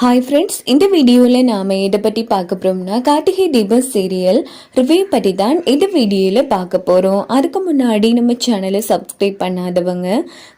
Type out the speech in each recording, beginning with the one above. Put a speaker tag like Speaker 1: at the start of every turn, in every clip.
Speaker 1: Hi friends இந்த வீடியோவில் நாம் எதை பற்றி பார்க்க போகிறோம்னா கார்த்திகை தீபம் சீரியல் ரிவ்யூ பற்றி தான் இந்த வீடியோவில் பார்க்க போகிறோம் அதுக்கு முன்னாடி நம்ம சேனலை சப்ஸ்கிரைப் பண்ணாதவங்க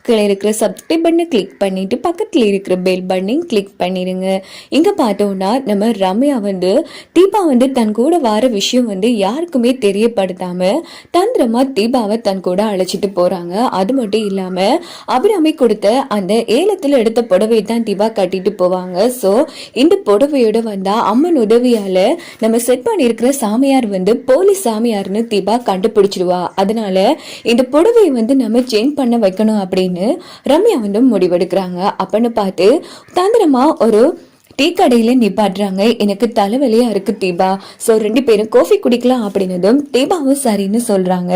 Speaker 1: கீழே இருக்கிற சப்ஸ்கிரைப் பண்ணை கிளிக் பண்ணிவிட்டு பக்கத்தில் இருக்கிற பெல் பட்டனையும் கிளிக் பண்ணிடுங்க இங்கே பார்த்தோம்னா நம்ம ரம்யா வந்து தீபா வந்து தன் கூட வர விஷயம் வந்து யாருக்குமே தெரியப்படுத்தாமல் தந்திரமாக தீபாவை தன் கூட அழைச்சிட்டு போகிறாங்க அது மட்டும் இல்லாமல் அபிராமி கொடுத்த அந்த ஏலத்தில் எடுத்த புடவை தான் தீபா கட்டிட்டு போவாங்க. ஸோ இந்த புடவையோட வந்தா அம்மன் உதவியால நம்ம செட் பண்ணியிருக்கிற சாமியார் வந்து போலீஸ் சாமியார்னு தீபா கண்டுபிடிச்சிடுவா. அதனால இந்த புடவையை வந்து நம்ம சேஞ்ச் பண்ண வைக்கணும் அப்படின்னு ரம்யா வந்து முடிவெடுக்கிறாங்க. அப்படின்னு பார்த்து தந்திரமா ஒரு டீ கடையில் நிப்பாட்டுறாங்க. எனக்கு தலைவலியா இருக்கு தீபா. ஸோ ரெண்டு பேரும் காஃபி குடிக்கலாம் அப்படின்னதும் தீபாவும் சரின்னு சொல்றாங்க.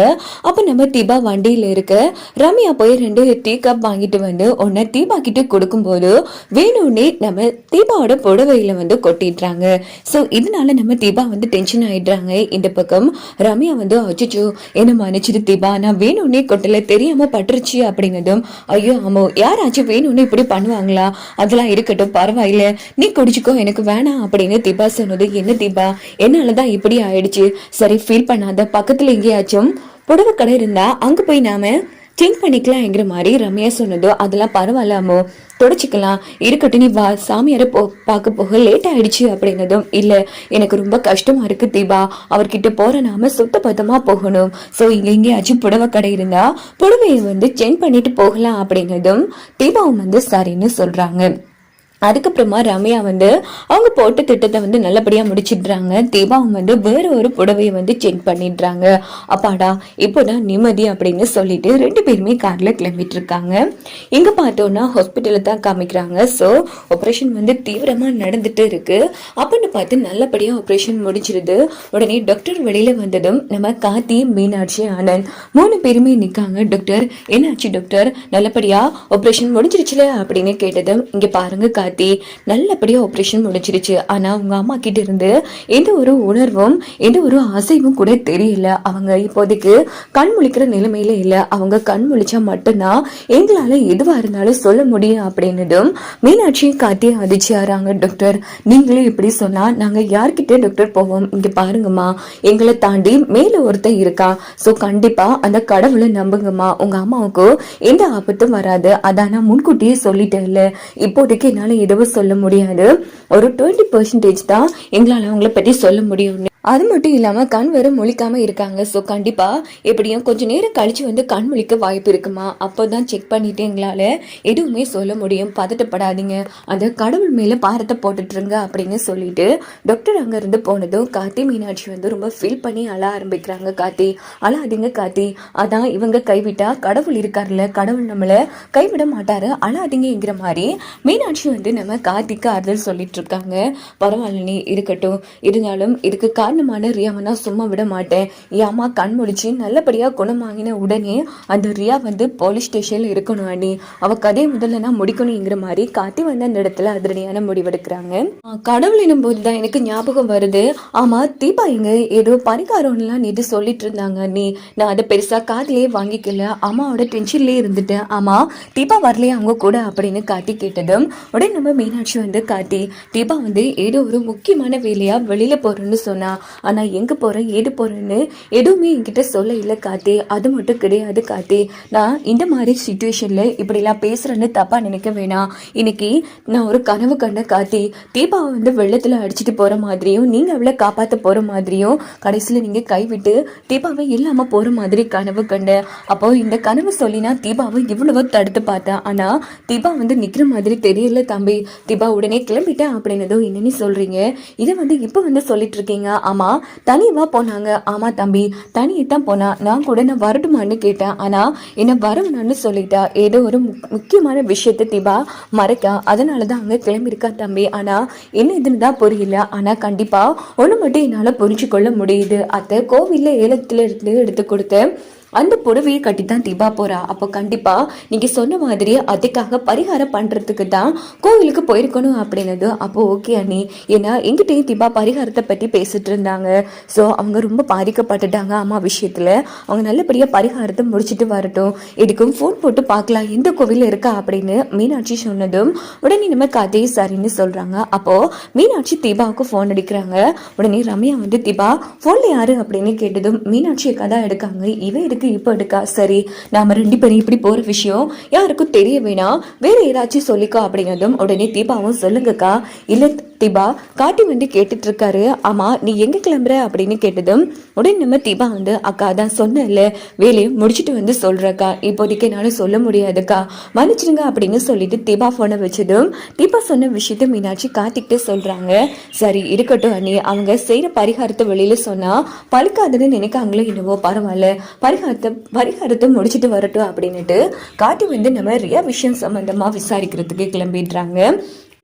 Speaker 1: அப்போ நம்ம தீபா வண்டியில் இருக்க. ரம்யா போய் ரெண்டு டீ கப் வாங்கிட்டு வந்து ஒன்று தீபா கிட்ட கொடுக்கும்போது வேணும்னே நம்ம தீபாவோட புடவையில வந்து கொட்டிடுறாங்க. ஸோ இதனால நம்ம தீபா வந்து டென்ஷன் ஆயிடுறாங்க. இந்த பக்கம் ரம்யா வந்து அச்சோ என்ன மன்னிச்சிரு தீபா. நான் வேணும்னே கொட்டல தெரியாம பட்டுருச்சு அப்படின்னதும் ஐயோ ஆமோ யாராச்சும் வேணும்னு இப்படி பண்ணுவாங்களா? அதெல்லாம் இருக்கட்டும் பரவாயில்ல. நீ குடிச்சிக்கோ எனக்கு வேணாம் அப்படின்னு தீபா சொன்னது. என்ன தீபா? என்னாலதான் இப்படி ஆயிடுச்சு? சரி ஃபீல் பண்ணாத. பக்கத்துல எங்கேயாச்சும் புடவை கடை இருந்தா அங்க போய் நாம சேஞ்ச் பண்ணிக்கலாம்ங்கிற மாதிரி ரம்யா சொன்னதோ. அதெல்லாம் பரவாயில்லாமோ தொடச்சிக்கலாம். இருக்கட்டும் நீ வா சாமியாரை போ பார்க்க போக லேட் ஆயிடுச்சு அப்படின்னதும் இல்லை எனக்கு ரொம்ப கஷ்டமா இருக்கு தீபா. அவர்கிட்ட போற நாம சுத்த பத்தமா போகணும். ஸோ இங்க எங்கேயாச்சும் புடவை கடை இருந்தா புடவையை வந்து சேஞ்ச் பண்ணிட்டு போகலாம் அப்படின்னதும் தீபாவும் வந்து சரின்னு சொல்றாங்க. அதுக்கப்புறமா ரம்யா வந்து அவங்க போட்ட திட்டத்தை வந்து நல்லபடியாக முடிச்சிடுறாங்க. தீபாவும் வந்து வேற ஒரு புடவையை வந்து செக் பண்ணிடுறாங்க. அப்பாடா இப்போதான் நிம்மதி அப்படின்னு சொல்லிட்டு ரெண்டு பேருமே காரில் கிளம்பிட்டு இருக்காங்க பார்த்தோன்னா ஹாஸ்பிட்டலில் தான் காமிக்கிறாங்க. ஸோ ஆப்ரேஷன் வந்து தீவிரமாக நடந்துட்டு இருக்கு. அப்படின்னு பார்த்து நல்லபடியாக ஆப்ரேஷன் முடிச்சிருது. உடனே டாக்டர் வெளியில் வந்ததும் நம்ம காத்தி மீனாட்சி ஆனந்த் மூணு பேருமே நிற்காங்க டாக்டர் என்னாச்சு டாக்டர் நல்லபடியாக ஆப்ரேஷன் முடிஞ்சிருச்சுல அப்படின்னு கேட்டதும் இங்கே பாருங்க கார்த்தி நல்லபடியா ஆப்ரேஷன் முடிஞ்சிருச்சு. ஆனா உங்க அம்மா கிட்ட இருந்து எந்த ஒரு உணர்வும் எந்த ஒரு அசைவும் கூட தெரியல. அவங்க இப்போதைக்கு கண் முழிக்கிற நிலைமையில இல்ல. அவங்க கண் முழிச்சா மட்டும்தான் எங்களால எதுவா இருந்தாலும் சொல்ல முடியும் அப்படின்னதும் மீனாட்சி கார்த்தி அதிர்ச்சியாராங்க டாக்டர் நீங்களே இப்படி சொன்னா நாங்க யார்கிட்ட டாக்டர் போவோம்? இங்க பாருங்கம்மா. எங்களை தாண்டி மேல ஒருத்தன் இருக்கா. சோ கண்டிப்பா அந்த கடவுளை நம்புங்கம்மா. உங்க அம்மாவுக்கு எந்த ஆபத்தும் வராது. அதான் நான் முன்கூட்டியே சொல்லிட்டேன்ல. இப்போதைக்கு என்னால் எதுவும் சொல்ல முடியாது. ஒரு டுவெண்ட்டி பர்சன்டேஜ் தான் எங்களால் அவங்கள பற்றி சொல்ல முடியும்னு அது மட்டும் இல்லாமல் கண் வேற முழிக்காமல் இருக்காங்க. ஸோ கண்டிப்பாக எப்படியும் கொஞ்சம் நேரம் கழித்து வந்து கண் முழிக்க வாய்ப்பு இருக்குமா? அப்போ தான் செக் பண்ணிவிட்டு எங்களால் எதுவுமே சொல்ல முடியும். பதட்டப்படாதீங்க. அந்த கடவுள் மேலே பாரத்தை போட்டுட்ருங்க அப்படின்னு சொல்லிட்டு டாக்டர் அங்கேருந்து போனதும் கார்த்தி மீனாட்சி வந்து ரொம்ப ஃபீல் பண்ணி அழ ஆரம்பிக்கிறாங்க கார்த்தி. அழாதீங்க கார்த்தி. அதான் இவங்க கைவிட்டால் கடவுள் இருக்கார்ல கடவுள் நம்மளை கைவிட மாட்டாரு. அழாதீங்கிற மாதிரி மீனாட்சி வந்து நம்ம கார்த்திக்கு ஆறுதல் சொல்லிட்டு இருக்காங்க பரவாயில்ல நீ இருக்கட்டும். இருந்தாலும் இதுக்கு காரணமான ரியாவை நான் சும்மா விட மாட்டேன். என் அம்மா கண் முடிச்சு நல்லபடியா குணமாகின உடனே அந்த ரியா வந்து போலீஸ் ஸ்டேஷனில் இருக்கணும் அண்ணி. அவள் கதையை முதல்ல நான் முடிக்கணுங்கிற மாதிரி கார்த்தி வந்து அந்த இடத்துல அதிரடியான முடிவெடுக்கிறாங்க. கடவுள் எனும் போதுதான் எனக்கு ஞாபகம் வருது. ஆமா தீபா இங்க ஏதோ பரிகாரம்லாம் நேற்று சொல்லிட்டு இருந்தாங்க நீ நான் அதை பெருசாக காதிலே வாங்கிக்கல. அம்மாவோட டென்ஷன்லேயே இருந்துட்டேன். ஆமா தீபா வரலையே அவங்க கூட அப்படின்னு காட்டி கேட்டதும் உடனே நம்ம மீனாட்சி வந்து காட்டி தீபா வந்து ஏதோ ஒரு முக்கியமான வேலையா வெளியில போறேன்னு சொன்னா. ஆனா எங்க போறேன் ஏது போறேன்னு எதுவுமே என்கிட்ட சொல்ல இல்லை காத்தி அது மட்டும் கிடையாது காத்தி நான் இந்த மாதிரி சுச்சுவேஷன்ல இப்படிலாம் பேசுறேன்னு தப்பா நினைக்க வேணாம். இன்னைக்கு நான் ஒரு கனவு கண்ட காத்தி தீபாவை வந்து வெள்ளத்துல அடிச்சிட்டு போற மாதிரியும் நீங்கள் அவளை காப்பாற்ற போற மாதிரியும் கடைசியில நீங்க கைவிட்டு தீபாவை இல்லாமல் போகிற மாதிரி கனவு கண்ட. அப்போ இந்த கனவு சொல்லினா தீபாவை இவ்வளவோ தடுத்து பார்த்தேன் ஆனா தீபா வந்து நிக்கிற மாதிரி தெரியல தம்பி. தீபா உடனே கிளம்பிட்டேன் அப்படின்னதும் என்னன்னு சொல்றீங்க. இதை வந்து இப்போ வந்து சொல்லிட்டு இருக்கீங்க? ஆமாம் தனியவா போனாங்க. ஆமாம் தம்பி தனியே தான் போனா. நான் கூட நான் வரட்டுமான்னு கேட்டேன். ஆனால் என்னை வரணும்னு சொல்லிட்டா. ஏதோ ஒரு முக்கியமான விஷயத்த தீபா மறைக்க. அதனாலதான் அங்கே கிளம்பியிருக்கா தம்பி. ஆனால் என்ன இதுன்னு தான் புரியல. ஆனால் கண்டிப்பாக ஒன்று மட்டும் என்னால் புரிஞ்சு கொள்ள முடியுது. அத்தை கோவில்ல ஏலத்துல இருந்து எடுத்து கொடுத்து அந்த புடவையை கட்டி தான் தீபா போறா. அப்போ கண்டிப்பா நீங்க சொன்ன மாதிரி அதுக்காக பரிகாரம் பண்றதுக்கு தான் கோவிலுக்கு போயிருக்கணும் அப்படின்னது. அப்போ ஓகே அண்ணி. ஏன்னா எங்கிட்டயும் தீபா பரிகாரத்தை பத்தி பேசிட்டு இருந்தாங்க. ஸோ அவங்க ரொம்ப பாதிக்கப்பட்டுட்டாங்க அம்மா விஷயத்துல. அவங்க நல்லபடியா பரிகாரத்தை முடிச்சுட்டு வரட்டும். இதுக்கும் ஃபோன் போட்டு பார்க்கலாம். எந்த கோவில் இருக்கா அப்படின்னு மீனாட்சி சொன்னதும் உடனே நம்ம கதையை சரின்னு சொல்றாங்க. அப்போ மீனாட்சி தீபாவுக்கு ஃபோன் அடிக்கிறாங்க. உடனே ரம்யா வந்து தீபா ஃபோன்ல யாரு? அப்படின்னு கேட்டதும் மீனாட்சி கதை எடுக்காங்க. இவன் எதுக்கு இப்போ எடுக்கா? சரி நாம ரெண்டு பேரும் இப்படி போற விஷயம் யாருக்கும் தெரிய வேணாம். வேற ஏதாச்சும் சொல்லிக்கோ அப்படிங்கிறதும் உடனே தீபாவும் சொல்லுங்கக்கா. இல்லை தீபா காட்டி வந்து கேட்டுட்டு இருக்காரு ஆமா நீ எங்க கிளம்புற? அப்படின்னு கேட்டதும் உடனே நம்ம தீபா வந்து அக்கா தான் சொன்னேன்ல வேலையை முடிச்சுட்டு வந்து சொல்றக்கா. இப்போதைக்கு என்னால சொல்ல முடியாதுக்கா. மன்னிச்சிடுங்க அப்படின்னு சொல்லிட்டு தீபா போனை வச்சதும் தீபா சொன்ன விஷயத்த மீனாட்சி காட்டிக்கிட்டு சொல்றாங்க. சரி இருக்கட்டும் அண்ணி. அவங்க செய்யற பரிகாரத்தை வெளியில சொன்னா பழுக்காதுன்னு நினைக்காங்களோ என்னவோ பரவாயில்ல. பரிகாரத்தை பரிகாரத்தை முடிச்சிட்டு வரட்டும் அப்படின்னுட்டு காட்டி வந்து நம்ம ரியா விஷயம் சம்பந்தமா விசாரிக்கிறதுக்கு கிளம்பிடுறாங்க.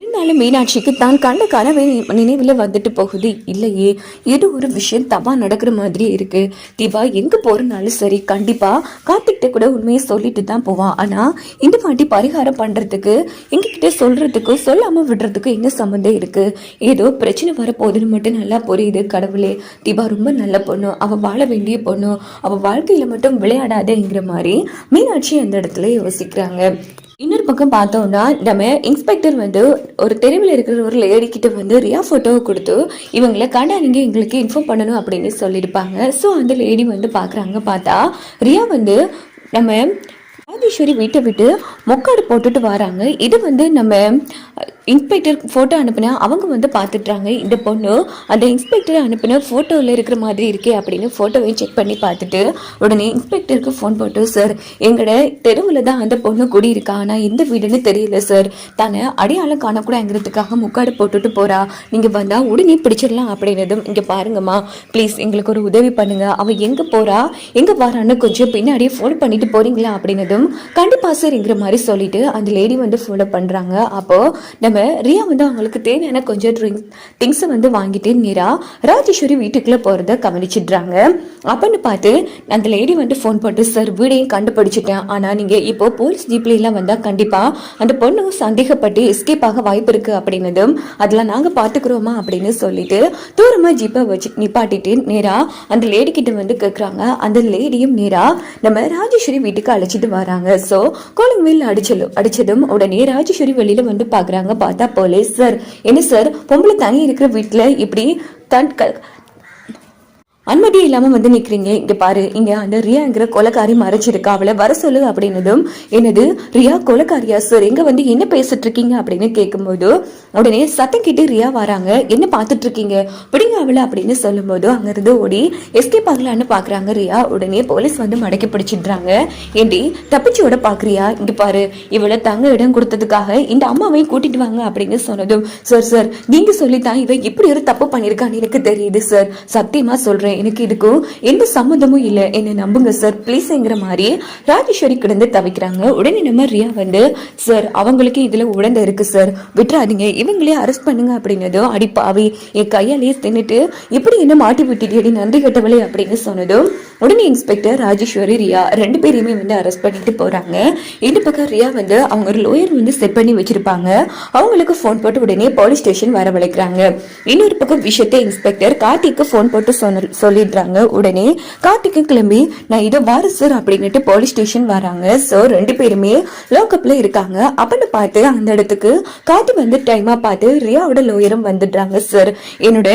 Speaker 1: இருந்தாலும் மீனாட்சிக்கு தான் கண்ட கனவை நினைவில் வந்துட்டு போகுது. இல்லையே ஏதோ ஒரு விஷயம் தவா நடக்கிற மாதிரி இருக்கு. திவா எங்க போறனாலும் சரி கண்டிப்பா காத்துக்கிட்டே கூட உண்மையை சொல்லிட்டு தான் போவான் ஆனா இந்த வாட்டி பரிகாரம் பண்றதுக்கு எங்ககிட்ட சொல்றதுக்கும் சொல்லாம விடுறதுக்கும் என்ன சம்மந்தம் இருக்கு? ஏதோ பிரச்சனை வரப்போகுதுன்னு மட்டும் நல்லா புரியுது கடவுளே. திவா ரொம்ப நல்ல பொண்ணு. அவ வாழ வேண்டிய பொண்ணு. அவ வாழ்க்கையில மட்டும் விளையாடாதேங்கிற மாதிரி மீனாட்சி அந்த இடத்துல யோசிக்கிறாங்க. இன்னொரு பக்கம் பார்த்தோம்னா நம்ம இன்ஸ்பெக்டர் வந்து ஒரு தெருவில் இருக்கிற ஒரு லேடி கிட்ட வந்து ரியா ஃபோட்டோவை கொடுத்து இவங்களை கண்டா நீங்க எங்களுக்கு இன்ஃபார்ம் பண்ணணும் அப்படின்னு சொல்லியிருப்பாங்க. ஸோ அந்த லேடி வந்து பார்க்குறாங்க பார்த்தா ரியா வந்து நம்ம ராஜேஸ்வரி வீட்டை விட்டு முக்காடு போட்டுட்டு வராங்க. இது வந்து நம்ம இன்ஸ்பெக்டர் ஃபோட்டோ அனுப்புனா அவங்க வந்து பார்த்துட்றாங்க இந்த பொண்ணு அந்த இன்ஸ்பெக்டர் அனுப்பின ஃபோட்டோவில் இருக்கிற மாதிரி இருக்கே அப்படின்னு ஃபோட்டோவை செக் பண்ணி பார்த்துட்டு உடனே இன்ஸ்பெக்டருக்கு ஃபோன் போட்டு சார் எங்களோட தெருவில் தான் அந்த பொண்ணு குடியிருக்கா? ஆனால் எந்த வீடுன்னு தெரியல சார் தானே அடையாளம் காணக்கூடாங்கிறதுக்காக முக்காடு போட்டுட்டு போகிறா நீங்கள் வந்தால் உடனே பிடிச்சிடலாம் அப்படின்னதும் இங்கே பாருங்கம்மா. ப்ளீஸ் எங்களுக்கு ஒரு உதவி பண்ணுங்கள் அவள் எங்கே போகிறா எங்கே வரான்னு கொஞ்சம் பின்னாடியே ஃபோன் பண்ணிட்டு போகிறீங்களா அப்படின்னதும் கண்டிப்பாக சார் எங்கிற மாதிரி சொல்லிட்டு அந்த லேடி வந்து ஃபாலோ பண்ணுறாங்க அப்போது நம்ம ரியா வந்து அவங்களுக்கு தேவையான கொஞ்சம் ட்ரிங்க்ஸ் திங்ஸை வந்து வாங்கிட்டு நேரா ராஜேஸ்வரி வீட்டுக்குள்ளே போகிறத கவனிச்சிடுறாங்க. அப்போன்னு பார்த்து அந்த லேடி வந்து ஃபோன் போட்டு சார் வீடையும் கண்டுபிடிச்சிட்டேன். ஆனால் நீங்கள் இப்போ போலீஸ் ஜீப்லாம் வந்தால் கண்டிப்பாக அந்த பொண்ணு சந்தேகப்பட்டு எஸ்கேப் ஆக வாய்ப்பு இருக்குது அப்படின்னதும் அதெல்லாம் நாங்கள் பார்த்துக்குறோமா? அப்படின்னு சொல்லிட்டு தூரமாக ஜீப்பை வச்சு நிப்பாட்டிட்டு நேராக அந்த லேடி கிட்ட வந்து கேட்குறாங்க அந்த லேடியும் நேராக நம்ம ராஜேஸ்வரி வீட்டுக்கு அழைச்சிட்டு வராங்க. ஸோ கோலிங் வீல் அடிச்சலும் அடிச்சதும் உடனே ராஜேஸ்வரி வெளியில வந்து பாக்குறாங்க. பார்த்தா போலீஸ் சார் என்ன சார் பொம்பளை தனி இருக்கிற வீட்டுல இப்படி தன் க- அனுமதி இல்லாம வந்து நிக்கிறீங்க. இங்க பாரு இங்க அந்த ரியாங்கிற கொலக்காரி மறைச்சிருக்கா. அவளை வர சொல்லு அப்படின்னதும் என்னது ரியா கொலக்காரியா சார் எங்க வந்து என்ன பேசிட்டு இருக்கீங்க அப்படின்னு கேட்கும்போது உடனே சத்தம் கேட்டு ரியா வராங்க. என்ன பார்த்துட்டு இருக்கீங்க பிடிங்க அவளை அப்படின்னு சொல்லும்போது அங்கிருந்து ஓடி எஸ்கேப் ஆகலான்னு பாக்குறாங்க ரியா. உடனே போலீஸ் வந்து மடக்கி பிடிச்சிடுறாங்க. ஏண்டி தப்பிச்சோட பாக்குறியா? இங்க பாரு இவளை தங்க இடம் கொடுத்ததுக்காக இந்த அம்மாவையும் கூட்டிட்டு வாங்க அப்படின்னு சொன்னதும் சார் சார் நீங்க சொல்லித்தான் இவன் இப்படி ஒரு தப்பு பண்ணிருக்கான்னு எனக்கு தெரியுது சார் சத்தியமா சொல்றேன். எனக்கு இதுக்கும் எந்த சம்மந்தமும் இல்லை. என்ன நம்புங்க சார் ப்ளீஸ்ங்கிற மாதிரி ராஜேஸ்வரி கிடந்து தவிக்கிறாங்க. உடனே நம்ம ரியா வந்து சார் அவங்களுக்கு இதுல உடந்த இருக்கு சார் விட்டுறாதீங்க. இவங்களே அரெஸ்ட் பண்ணுங்க அப்படின்னதும் அடி என் கையாலேயே தின்னுட்டு இப்படி என்ன மாட்டி விட்டுட்டு நன்றி கட்டவளே அப்படின்னு சொன்னதும் உடனே இன்ஸ்பெக்டர் ராஜேஸ்வரி ரியா ரெண்டு பேரையுமே வந்து அரெஸ்ட் பண்ணிட்டு போறாங்க. இந்த பக்கம் ரியா வந்து அவங்க ஒரு லோயர் வந்து செட் பண்ணி வச்சிருப்பாங்க. அவங்களுக்கு ஃபோன் போட்டு உடனே போலீஸ் ஸ்டேஷன் வரவழைக்கிறாங்க இன்னொரு பக்கம் விஷயத்தை இன்ஸ்பெக்டர் கார்த்திக்கு ஃபோன் போட்டு சொன்ன சொல்லிடுறாங்க. உடனே கார்த்திக்கு கிளம்பி நான் இதோ வாரு சார் அப்படின்னுட்டு போலீஸ் ஸ்டேஷன் வராங்க. ஸோ ரெண்டு பேருமே லோக்கப்பில் இருக்காங்க. அப்படின்னு பார்த்து அந்த இடத்துக்கு கார்த்திக் வந்து டைமாக பார்த்து ரியாவோட லோயரும் வந்துடுறாங்க சார் என்னோட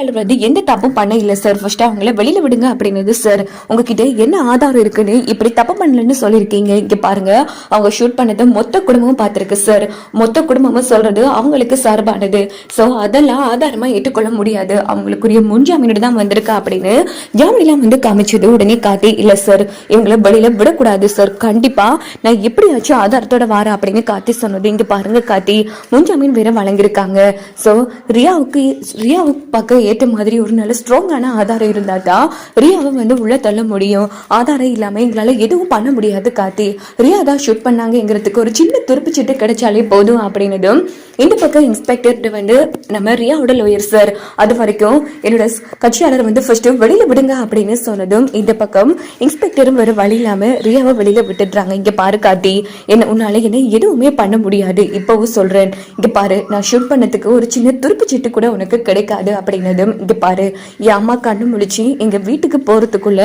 Speaker 1: ஆளு வந்து எந்த தப்பும் பண்ண இல்லை சார் ஃபர்ஸ்ட் அவங்கள வெளியில விடுங்க அப்படின்னது சார் உங்ககிட்ட என்ன ஆதாரம் இருக்குன்னு இப்படி தப்பு பண்ணலன்னு சொல்லியிருக்கீங்க. இங்க பாருங்க அவங்க ஷூட் பண்ணதை மொத்த குடும்பமும் பார்த்துருக்கு சார் மொத்த குடும்பமும் சொல்றது அவங்களுக்கு சார்பானது. ஸோ அதெல்லாம் ஆதாரமா ஏற்றுக்கொள்ள முடியாது. அவங்களுக்குரிய முன்ஜாமீனோடு தான் வந்திருக்கா அப்படின்னு ஜாமீன்லாம் வந்து காமிச்சது உடனே காட்டி இல்லை சார் இவங்கள வெளியில விடக்கூடாது சார் கண்டிப்பா நான் எப்படியாச்சும் ஆதாரத்தோட வாரேன் அப்படின்னு காத்தி சொன்னது. இங்க பாருங்க காத்தி முன்ஜாமீன் வேற வழங்கியிருக்காங்க. ஸோ ரியாவுக்கு ரியாவுக்கு பக்கம் ஏற்ற மாதிரி ஒரு நல்ல ஸ்ட்ராங்கான ஆதாரம் இருந்தா தான் ரியாவை வந்து உள்ளே தள்ள முடியும். ஆதாரம் இல்லாமல் எங்களால எதுவும் பண்ண முடியாது கார்த்தி. ரியா தான் ஷூட் பண்ணாங்கங்கிறதுக்கு ஒரு சின்ன துருப்பு சீட்டு கிடைச்சாலே போதும் அப்படின்னதும் இந்த பக்கம் இன்ஸ்பெக்டர்கிட்ட வந்து நம்ம ரியாவோட லோயர் சார் அது வரைக்கும் என்னோட கட்சியாளர் வந்து ஃபர்ஸ்ட்டு வெளியில விடுங்க அப்படின்னு சொன்னதும் இந்த பக்கம் இன்ஸ்பெக்டரும் வேறு வழி இல்லாமல் ரியாவை வெளியில் விட்டுடுறாங்க. இங்க பாரு கார்த்தி என்ன உன்னால என்ன எதுவுமே பண்ண முடியாது. இப்போவும் சொல்றேன். இங்க பாரு நான் ஷூட் பண்ணதுக்கு ஒரு சின்ன துருப்பு சீட்டு கூட உனக்கு கிடைக்காது. அப்படின்னதும் இங்க பாரு என் அம்மா கண்ணு முழிச்சு எங்க வீட்டுக்கு போறதுக்குள்ள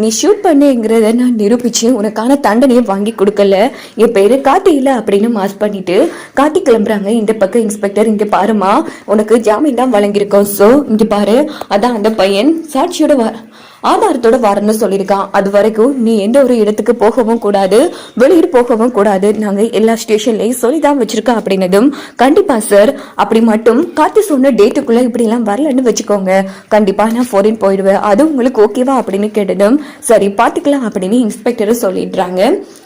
Speaker 1: நீ ஷூட் பண்ணுங்கிறத நான் நிரூபிச்சு உனக்கான தண்டனையை வாங்கி கொடுக்கல. என் பேரு காட்டி இல்ல அப்படின்னு மாஸ் பண்ணிட்டு காட்டி கிளம்புறாங்க. இந்த பக்கம் இன்ஸ்பெக்டர் இங்க பாருமா உனக்கு ஜாமீன் தான் வழங்கியிருக்கோம். சோ இங்க பாரு அதான் அந்த பையன். சாட்சியோட ஆதாரத்தோட வரணும்னு சொல்லியிருக்கான். அது வரைக்கும் நீ எந்த ஒரு இடத்துக்கு போகவும் கூடாது வெளியூர் போகவும் கூடாது. நாங்க எல்லா ஸ்டேஷன்லயும் சொல்லி தான் வச்சிருக்கோம் அப்படின்னதும் கண்டிப்பா சார் அப்படி மட்டும் காத்து சொன்ன டேட்டுக்குள்ள இப்படி எல்லாம் வரலன்னு வச்சுக்கோங்க. கண்டிப்பா நான் ஃபாரின் போயிடுவேன். அது உங்களுக்கு ஓகேவா அப்படின்னு கேட்டதும் சரி பாத்துக்கலாம் அப்படின்னு இன்ஸ்பெக்டரும் சொல்லிடுறாங்க.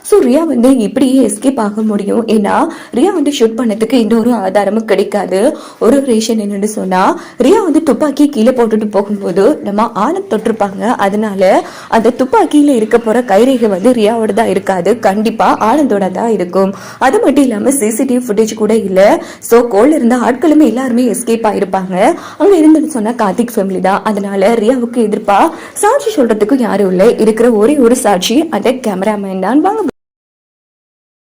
Speaker 1: ஸோ ரியா வந்து இப்படியே எஸ்கேப் ஆக முடியும். ஏன்னா ரியா வந்து ஷூட் பண்ணதுக்கு எந்த ஒரு ஆதாரமும் கிடைக்காது. ஒரு ரேஷன் என்னன்னு சொன்னால் ரியா வந்து துப்பாக்கி கீழே போட்டுட்டு போகும்போது நம்ம ஆணம் தொட்டிருப்பாங்க. அதனால அந்த துப்பாக்கியில் இருக்க போகிற கைரேகை வந்து ரியாவோட தான் இருக்காது. கண்டிப்பாக ஆனந்தோட தான் இருக்கும். அது மட்டும் இல்லாமல் சிசிடிவி ஃபுட்டேஜ் கூட இல்லை. ஸோ கோல்ல இருந்த ஆட்களுமே எல்லாருமே எஸ்கேப் ஆகிருப்பாங்க அங்கே இருந்துன்னு சொன்னால் கார்த்திக் ஃபேமிலி தான். அதனால ரியாவுக்கு எதிர்ப்பா சாட்சி சொல்கிறதுக்கும் யாரும் இல்லை. இருக்கிற ஒரே ஒரு சாட்சி அந்த கேமராமேன் தான். வாங்க